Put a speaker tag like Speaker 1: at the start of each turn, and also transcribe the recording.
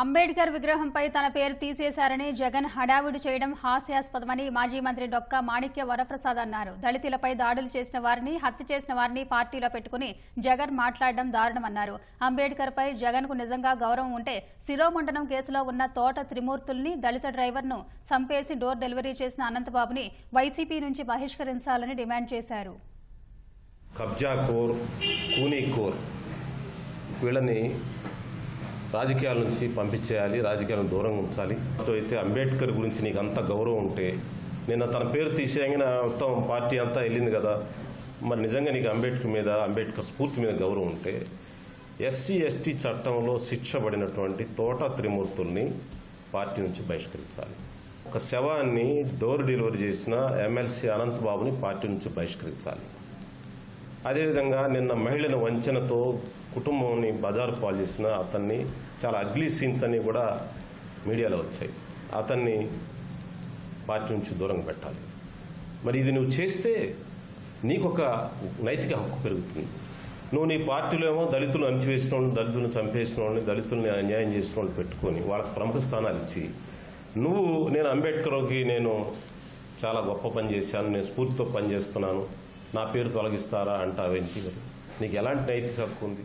Speaker 1: అంబేద్కర్ విగ్రహంపై తన పేరు తీసేశారని జగన్ హడావిడి చేయడం హాస్యాస్పదమని మాజీ మంత్రి డొక్క మాణిక్య వరప్రసాద్ అన్నారు. దళితులపై దాడులు చేసిన వారిని హత్య చేసిన వారిని పార్టీలో పెట్టుకుని జగన్ మాట్లాడడం దారుణమన్నారు. అంబేద్కర్పై జగన్కు నిజంగా గౌరవం ఉంటే శిరోమండనం కేసులో ఉన్న తోట త్రిమూర్తుల్ని దళిత డ్రైవర్ను చంపేసి డోర్ డెలివరీ చేసిన అనంతబాబుని వైసీపీ నుంచి బహిష్కరించాలని డిమాండ్ చేశారు.
Speaker 2: కబ్జా కోర్ కూనీ కోర్ వీళ్ళని రాజకీయాల నుంచి పంపించేయాలి రాజకీయాలను దూరంగా ఉంచాలి. సో అయితే అంబేద్కర్ గురించి నీకు అంత గౌరవం ఉంటే నిన్న తన పేరు తీసేయంగా మొత్తం పార్టీ అంతా వెళ్ళింది కదా. మరి నిజంగా నీకు అంబేద్కర్ మీద అంబేద్కర్ స్ఫూర్తి మీద గౌరవం ఉంటే ఎస్సీ ఎస్టీ చట్టంలో శిక్ష పడినటువంటి తోట త్రిమూర్తుల్ని పార్టీ నుంచి బహిష్కరించాలి. ఒక శవాన్ని డోర్ డెలివరీ చేసిన ఎమ్మెల్సీ అనంతబాబుని పార్టీ నుంచి బహిష్కరించాలి. అదేవిధంగా నిన్న మహిళను వంచనతో కుటుంబాన్ని బజారు పాలు చేసిన అతన్ని చాలా అగ్లీ సీన్స్ అన్ని కూడా మీడియాలో వచ్చాయి. అతన్ని పార్టీ నుంచి దూరంగా పెట్టాలి. మరి ఇది నువ్వు చేస్తే నీకు ఒక నైతిక హక్కు పెరుగుతుంది. నువ్వు నీ పార్టీలో ఏమో దళితులు అణిచివేసిన వాళ్ళని దళితులను చంపేసిన వాళ్ళని దళితుల్ని అన్యాయం చేసిన వాళ్ళు పెట్టుకొని వాళ్ళకి ప్రముఖ స్థానాలు ఇచ్చి నువ్వు నేను అంబేద్కర్కి నేను చాలా గొప్ప పని చేశాను నేను స్ఫూర్తితో పనిచేస్తున్నాను నా పేరు తొలగిస్తారా అంటావేంటి మరి? నీకు ఎలాంటి నైతిక హక్కు ఉంది?